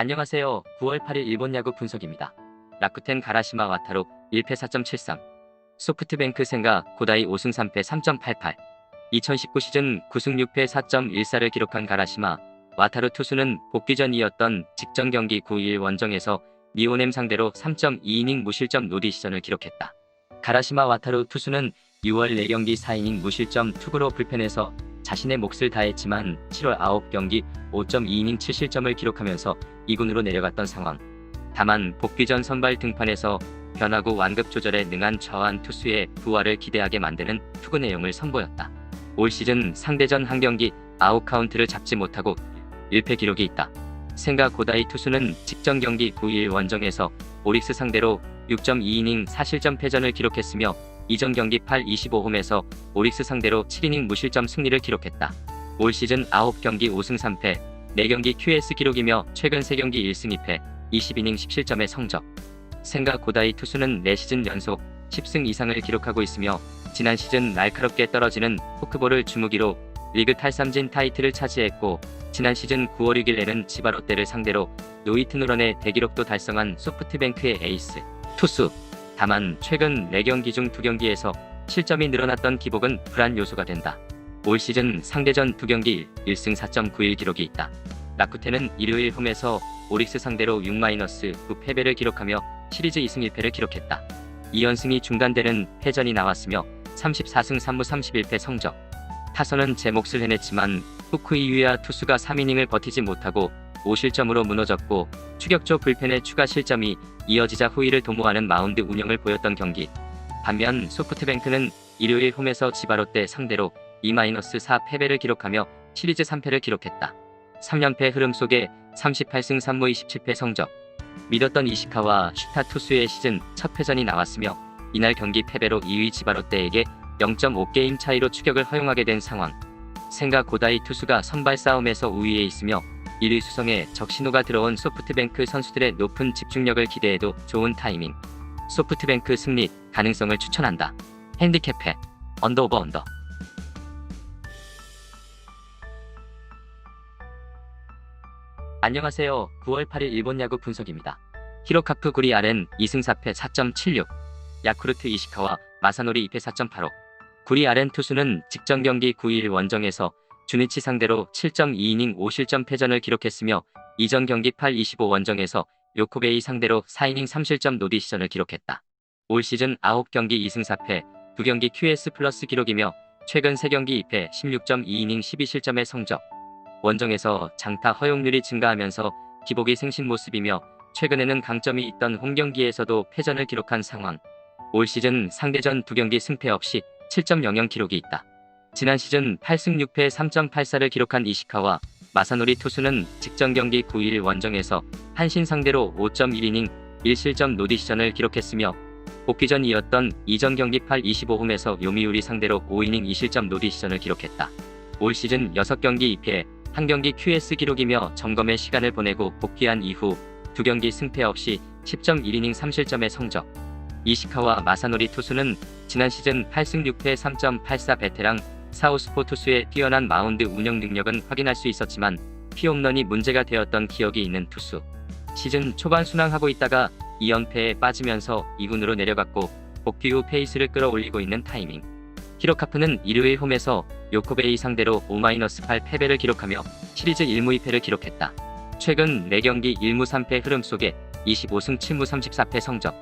안녕하세요. 9월 8일 일본 야구 분석입니다. 라쿠텐 가라시마 와타루 1패 4.73 소프트뱅크 생가 고다이 5승 3패 3.88 2019 시즌 9승 6패 4.14를 기록한 가라시마 와타루 투수는 복귀 전이었던 직전 경기 9일 원정에서 니오넴 상대로 3.2이닝 무실점 노디 시전을 기록했다. 가라시마 와타루 투수는 6월 4경기 4이닝 무실점 투구로 불펜에서 자신의 몫을 다했지만 7월 9경기 5.2이닝 7실점을 기록하면서 2군으로 내려갔던 상황. 다만 복귀 전 선발 등판에서 변화구 완급 조절에 능한 저한 투수의 부활을 기대하게 만드는 투구 내용을 선보였다. 올 시즌 상대전 한 경기 아웃 카운트를 잡지 못하고 1패 기록이 있다. 생가 고다이 투수는 직전 경기 9일 원정에서 오릭스 상대로 6.2이닝 4실점 패전을 기록했으며 이전 경기 8 25홈에서 오릭스 상대로 7이닝 무실점 승리를 기록했다. 올 시즌 9경기 5승 3패, 4경기 QS 기록이며 최근 3경기 1승 2패, 20이닝 10실점의 성적. 생가 고다이 투수는 4시즌 연속 10승 이상을 기록하고 있으며 지난 시즌 날카롭게 떨어지는 포크볼을 주무기로 리그 탈삼진 타이틀을 차지했고 지난 시즌 9월 6일에는 지바 롯데를 상대로 노이트누런의 대기록도 달성한 소프트뱅크의 에이스 투수. 다만 최근 4경기 중 2경기에서 실점이 늘어났던 기복은 불안 요소가 된다. 올 시즌 상대전 2경기 1승 4.91 기록이 있다. 라쿠텐은 일요일 홈에서 오릭스 상대로 6-9 패배를 기록하며 시리즈 2승 1패를 기록했다. 2연승이 중단되는 패전이 나왔으며 34승 3무 31패 성적. 타선은 제 몫을 해냈지만 후쿠이 유야 투수가 3이닝을 버티지 못하고 5실점으로 무너졌고 추격조 불펜의 추가 실점이 이어지자 후위를 도모하는 마운드 운영을 보였던 경기. 반면 소프트뱅크는 일요일 홈에서 지바롯데 상대로 2-4 패배를 기록하며 시리즈 3패를 기록했다. 3연패 흐름 속에 38승 3무 27패 성적. 믿었던 이시카와 슈타 투수의 시즌 첫 패전이 나왔으며 이날 경기 패배로 2위 지바롯데에게 0.5게임 차이로 추격을 허용하게 된 상황. 생각 고다이 투수가 선발 싸움에서 우위에 있으며 1위 수성에 적신호가 들어온 소프트뱅크 선수들의 높은 집중력을 기대해도 좋은 타이밍. 소프트뱅크 승리 가능성을 추천한다. 핸디캡해 언더 오버 언더. 안녕하세요. 9월 8일 일본 야구 분석입니다. 히로카프 구리 아렌 2승 4패 4.76 야쿠르트 이시카와 마사노리 2패 4.85 구리 아렌 투수는 직전 경기 9일 원정에서 주니치 상대로 7.2이닝 5실점 패전을 기록했으며 이전 경기 8 25 원정에서 요코베이 상대로 4이닝 3실점 노디 시전을 기록했다. 올 시즌 9경기 2승 4패, 2경기 QS 플러스 기록이며 최근 3경기 2패 16.2이닝 12실점의 성적. 원정에서 장타 허용률이 증가하면서 기복이 생신 모습이며 최근에는 강점이 있던 홈경기에서도 패전을 기록한 상황. 올 시즌 상대전 2경기 승패 없이 7.00 기록이 있다. 지난 시즌 8승 6패 3.84를 기록한 이시카와 마사노리 투수는 직전 경기 9일 원정에서 한신 상대로 5.1이닝 1실점 노디 시전을 기록했으며 복귀 전 이었던 이전 경기 8 25홈에서 요미우리 상대로 5이닝 2실점 노디 시전을 기록했다. 올 시즌 6경기 2패, 한 경기 QS 기록이며 점검의 시간을 보내고 복귀한 이후 두 경기 승패 없이 10.1이닝 3실점의 성적. 이시카와 마사노리 투수는 지난 시즌 8승 6패 3.84 베테랑 사우스포 투수의 뛰어난 마운드 운영 능력은 확인할 수 있었지만 피홈런이 문제가 되었던 기억이 있는 투수. 시즌 초반 순항하고 있다가 2연패에 빠지면서 2군으로 내려갔고 복귀 후 페이스를 끌어올리고 있는 타이밍. 히로카프는 일요일 홈에서 요코베이 상대로 5-8 패배를 기록하며 시리즈 1무 2패를 기록했다. 최근 4경기 1무 3패 흐름 속에 25승 7무 34패 성적.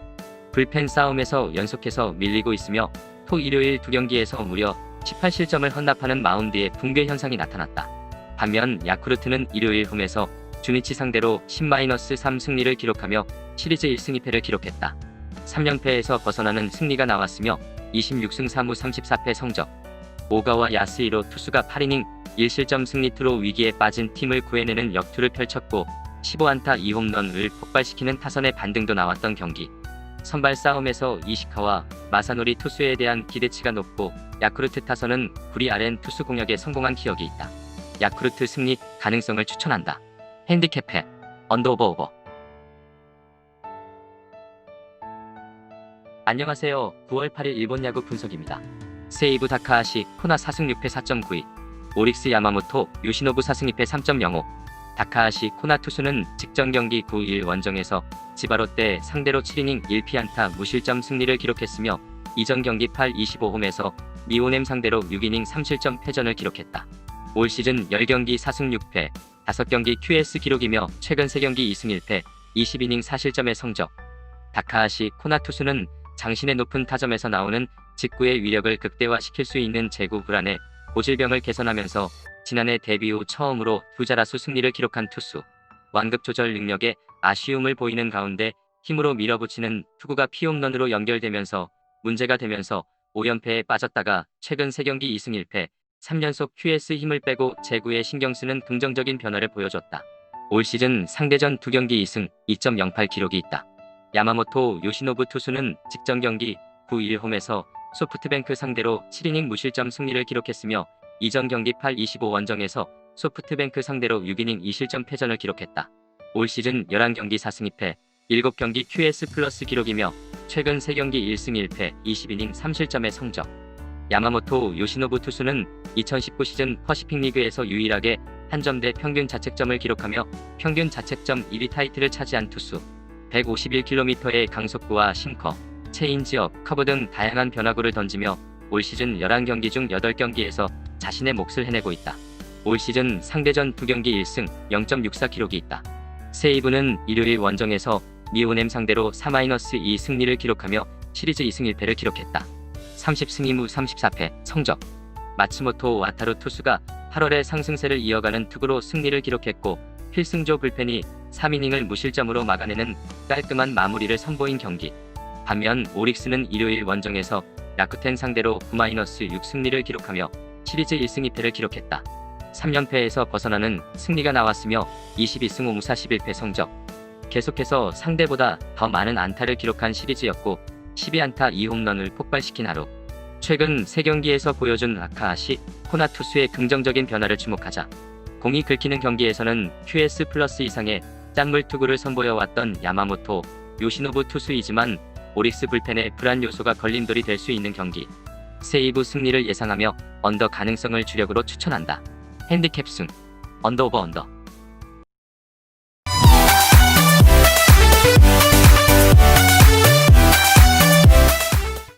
불펜 싸움에서 연속해서 밀리고 있으며 토 일요일 두 경기에서 무려 18실점을 헌납하는 마운드에 붕괴 현상이 나타났다. 반면 야쿠르트는 일요일 홈에서 주니치 상대로 10-3 승리를 기록하며 시리즈 1승 2패를 기록했다. 3연패에서 벗어나는 승리가 나왔으며 26승 3무 34패 성적. 오가와 야스이로 투수가 8이닝 1실점 승리투로 위기에 빠진 팀을 구해내는 역투를 펼쳤고 15안타 2홈런을 폭발시키는 타선의 반등도 나왔던 경기. 선발 싸움에서 이시카와 마사노리 투수에 대한 기대치가 높고 야쿠르트 타선은 구리 아렌 투수 공략에 성공한 기억이 있다. 야쿠르트 승리 가능성을 추천한다. 핸디캡해 언더 오버 오버 안녕하세요. 9월 8일 일본 야구 분석입니다. 세이브 다카하시 코나 4승 6패 4.92 오릭스 야마모토 요시노부 4승 2패 3.05 다카하시 코나 투수는 직전 경기 9일 원정에서 지바롯데 상대로 7이닝 1피안타 무실점 승리를 기록했으며 이전 경기 8 25홈에서 미오넴 상대로 6이닝 3실점 패전을 기록했다. 올 시즌 10경기 4승 6패, 5경기 QS 기록이며 최근 3경기 2승 1패, 20이닝 4실점의 성적. 다카하시 코나 투수는 장신의 높은 타점에서 나오는 직구의 위력을 극대화시킬 수 있는 제구 불안에 고질병을 개선하면서 지난해 데뷔 후 처음으로 두자라수 승리를 기록한 투수. 완급 조절 능력에 아쉬움을 보이는 가운데 힘으로 밀어붙이는 투구가 피홈런으로 연결되면서 문제가 되면서 5연패에 빠졌다가 최근 3경기 2승 1패, 3연속 QS 힘을 빼고 제구에 신경 쓰는 긍정적인 변화를 보여줬다. 올 시즌 상대전 2경기 2승 2.08 기록이 있다. 야마모토 요시노부 투수는 직전 경기 9일 홈에서 소프트뱅크 상대로 7이닝 무실점 승리를 기록했으며 이전 경기 8-25 원정에서 소프트뱅크 상대로 6이닝 2실점 패전을 기록했다. 올 시즌 11경기 4승 2패, 7경기 QS 플러스 기록이며 최근 3경기 1승 1패, 20이닝 3실점의 성적. 야마모토 요시노부 투수는 2019 시즌 퍼시픽 리그에서 유일하게 한 점 대 평균 자책점을 기록하며 평균 자책점 1위 타이틀을 차지한 투수. 151km의 강속구와 싱커, 체인지업, 커브 등 다양한 변화구를 던지며 올 시즌 11경기 중 8경기에서 자신의 몫을 해내고 있다. 올 시즌 상대전 2경기 1승 0.64 기록이 있다. 세이브는 일요일 원정에서 미오넴 상대로 4-2 승리를 기록하며 시리즈 2승 1패를 기록했다. 30승 2무 34패 성적 마츠모토 와타루 투수가 8월에 상승세를 이어가는 투구로 승리를 기록했고 필승조 불펜이 3이닝을 무실점으로 막아내는 깔끔한 마무리를 선보인 경기. 반면 오릭스는 일요일 원정에서 라쿠텐 상대로 9-6 승리를 기록하며 시리즈 1승 2패를 기록했다. 3연패에서 벗어나는 승리가 나왔으며 22승 5무 41패 성적. 계속해서 상대보다 더 많은 안타를 기록한 시리즈였고 12안타 2홈런을 폭발시킨 하루. 최근 3경기에서 보여준 라카하시, 코나 투수의 긍정적인 변화를 주목하자. 공이 긁히는 경기에서는 QS 플러스 이상의 짠물 투구를 선보여왔던 야마모토, 요시노부 투수이지만 오릭스 불펜에 불안 요소가 걸림돌이 될 수 있는 경기. 세이브 승리를 예상하며 언더 가능성을 주력으로 추천한다. 핸디캡 승. 언더 오버 언더.